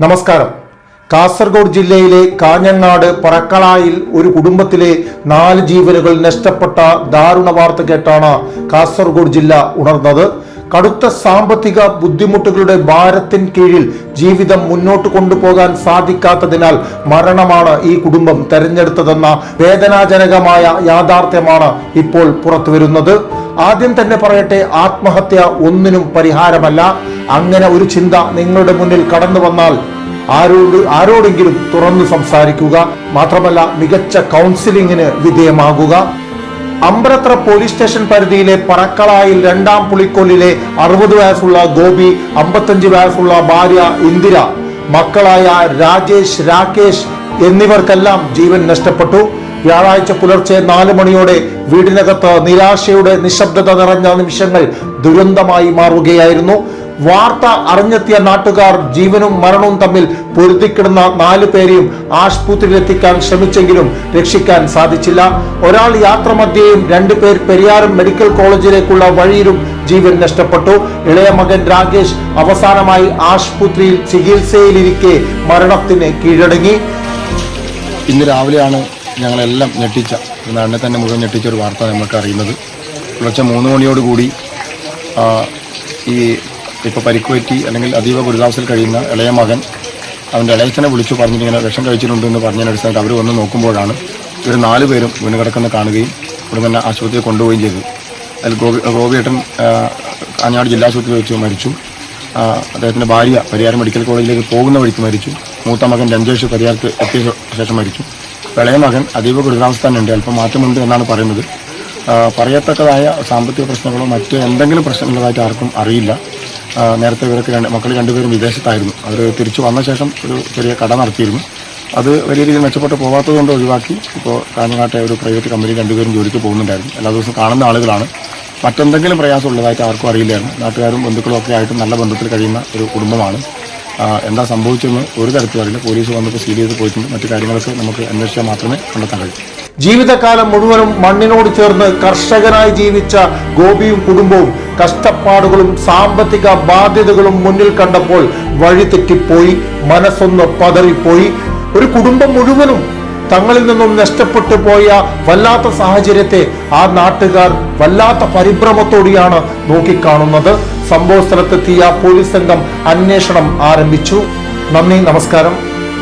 നമസ്കാരം. കാസർഗോഡ് ജില്ലയിലെ കാഞ്ഞങ്ങാട് പറക്കളായിൽ ഒരു കുടുംബത്തിലെ നാല് ജീവനുകൾ നഷ്ടപ്പെട്ട ദാരുണ വാർത്ത കേട്ടാണ് കാസർഗോഡ് ജില്ല ഉണർന്നത്. കടുത്ത സാമ്പത്തിക ബുദ്ധിമുട്ടുകളുടെ ഭാരത്തിൻ കീഴിൽ ജീവിതം മുന്നോട്ട് കൊണ്ടുപോകാൻ സാധിക്കാത്തതിനാൽ മരണമാണ് ഈ കുടുംബം തെരഞ്ഞെടുത്തതെന്ന വേദനാജനകമായ യാഥാർത്ഥ്യമാണ് ഇപ്പോൾ പുറത്തുവരുന്നത്. ആദ്യം തന്നെ പറയട്ടെ ആത്മഹത്യ ഒന്നിനും പരിഹാരമല്ല. അങ്ങനെ ഒരു ചിന്ത നിങ്ങളുടെ മുന്നിൽ കടന്നു വന്നാൽ ആരോട് ആരോടെങ്കിലും തുറന്നു സംസാരിക്കുക. മാത്രമല്ല മികച്ച കൗൺസിലിങ്ങിന് വിധേയമാകുക. അമ്പലത്ര പോലീസ് സ്റ്റേഷൻ പരിധിയിലെ പറക്കളായിൽ രണ്ടാം പുളിക്കൊല്ലിലെ അറുപത് വയസ്സുള്ള ഗോപി അമ്പത്തഞ്ച് വയസ്സുള്ള ഭാര്യ ഇന്ദിര മക്കളായ രാജേഷ് രാകേഷ് എന്നിവർക്കെല്ലാം ജീവൻ നഷ്ടപ്പെട്ടു. വ്യാഴാഴ്ച പുലർച്ചെ നാല് മണിയോടെ വീടിനകത്ത് നിരാശയുടെ നിശബ്ദത നിറഞ്ഞ നിമിഷങ്ങൾ ദുരന്തമായി മാറുകയായിരുന്നു. വാർത്ത അറിഞ്ഞെത്തിയ നാട്ടുകാർ ജീവനും മരണവും തമ്മിൽ പൊരുതിക്കിടുന്ന നാലു പേരെയും ആശുപത്രിയിലെത്തിക്കാൻ ശ്രമിച്ചെങ്കിലും രക്ഷിക്കാൻ സാധിച്ചില്ല. ഒരാൾ യാത്ര മധ്യയും രണ്ടു പേർ പെരിയാറും മെഡിക്കൽ കോളേജിലേക്കുള്ള വഴിയിലും ജീവൻ നഷ്ടപ്പെട്ടു. ഇളയ മകൻ രാകേഷ് അവസാനമായി ആശുപത്രിയിൽ ചികിത്സയിലിരിക്കെ മരണത്തിന് കീഴടങ്ങി. ഇന്ന് രാവിലെയാണ് ഞങ്ങളെല്ലാം ഞെട്ടിച്ച. നാടിനെ തന്നെ മുഴുവൻ ഞെട്ടിച്ച ഒരു വാർത്ത നമുക്ക് അറിയുന്നത്. പുലർച്ചെ മൂന്ന് മണിയോടുകൂടി ഈ ഇപ്പോൾ പരിക്കുപറ്റി അല്ലെങ്കിൽ അതീവ ഗുരുതാവസ്ഥയിൽ കഴിയുന്ന ഇളയ മകൻ അവന്റെ ഇളയച്ചനെ വിളിച്ചു പറഞ്ഞിട്ട് ഇങ്ങനെ വിഷം കഴിച്ചിട്ടുണ്ടെന്ന് പറഞ്ഞതിന് അടിസ്ഥാനത്തിൽ അവർ വന്ന് നോക്കുമ്പോഴാണ് ഇവർ നാല് പേരും വീണ് കിടക്കുന്ന കാണുകയും ഇവിടെ തന്നെ ആശുപത്രിയിൽ കൊണ്ടുപോവുകയും ചെയ്തു. അതിൽ ഗോപി ഗോപിയേട്ടൻ കാഞ്ഞാട് ജില്ലാ ആശുപത്രിയിൽ വെച്ച് മരിച്ചു. അദ്ദേഹത്തിന്റെ ഭാര്യ പരിയാരം മെഡിക്കൽ കോളേജിലേക്ക് പോകുന്ന വഴിക്ക് മരിച്ചു. മൂത്ത മകൻ രഞ്ജേഷ് പരിയാർക്ക് എത്തിയ ശേഷം മരിച്ചു. ഇളയ മകൻ അതീവ ഗുരുതാവസ്ഥ തന്നെ ഉണ്ട് അല്പം മാറ്റമുണ്ട് എന്നാണ് പറയുന്നത്. പറയത്തക്കതായ സാമ്പത്തിക പ്രശ്നങ്ങളോ മറ്റ് എന്തെങ്കിലും പ്രശ്നങ്ങളായിട്ട് ആർക്കും അറിയില്ല. നേരത്തെ ഇവരൊക്കെ രണ്ട് മക്കൾ രണ്ടുപേരും വിദേശത്തായിരുന്നു. അവർ തിരിച്ചു വന്ന ശേഷം ഒരു ചെറിയ കട നടത്തിയിരുന്നു. അത് വലിയ രീതിയിൽ മെച്ചപ്പെട്ട് പോവാത്തതുകൊണ്ട് ഒഴിവാക്കി ഇപ്പോൾ കാഞ്ഞങ്ങാട്ടെ ഒരു പ്രൈവറ്റ് കമ്പനി രണ്ടുപേരും ജോലിക്ക് പോകുന്നുണ്ടായിരുന്നു. എല്ലാ ദിവസവും കാണുന്ന ആളുകളാണ്. മറ്റെന്തെങ്കിലും പ്രയാസം ഉള്ളതായിട്ട് ആർക്കും അറിയില്ലായിരുന്നു. നാട്ടുകാരും ബന്ധുക്കളും ഒക്കെ ആയിട്ട് നല്ല ബന്ധത്തിൽ കഴിയുന്ന ഒരു കുടുംബമാണ്. എന്താ സംഭവിച്ചെന്ന് ഒരു തരത്തിലും അറിയില്ല. പോലീസ് വന്നപ്പോൾ സീൽ ചെയ്ത് പോയിട്ടുണ്ട്. മറ്റു കാര്യങ്ങളൊക്കെ നമുക്ക് അന്വേഷിച്ചാൽ മാത്രമേ കണ്ടെത്താൻ കഴിയൂ. ജീവിതകാലം മുഴുവനും മണ്ണിനോട് ചേർന്ന് കർഷകനായി ജീവിച്ച ഗോപിയും കുടുംബവും കഷ്ടപ്പാടുകളും സാമ്പത്തിക ബാധ്യതകളും മുന്നിൽ കണ്ടപ്പോൾ വഴിതെറ്റിപ്പോയി മനസ്സൊന്ന് പതറിപ്പോയി. ഒരു കുടുംബം മുഴുവനും തങ്ങളിൽ നിന്നും നഷ്ടപ്പെട്ടു പോയ വല്ലാത്ത സാഹചര്യത്തെ ആ നാട്ടുകാർ വല്ലാത്ത പരിഭ്രമത്തോടെയാണ് നോക്കിക്കാണുന്നത്. സംഭവ സ്ഥലത്തെത്തിയ പോലീസ് സംഘം അന്വേഷണം ആരംഭിച്ചു. നന്ദി നമസ്കാരം.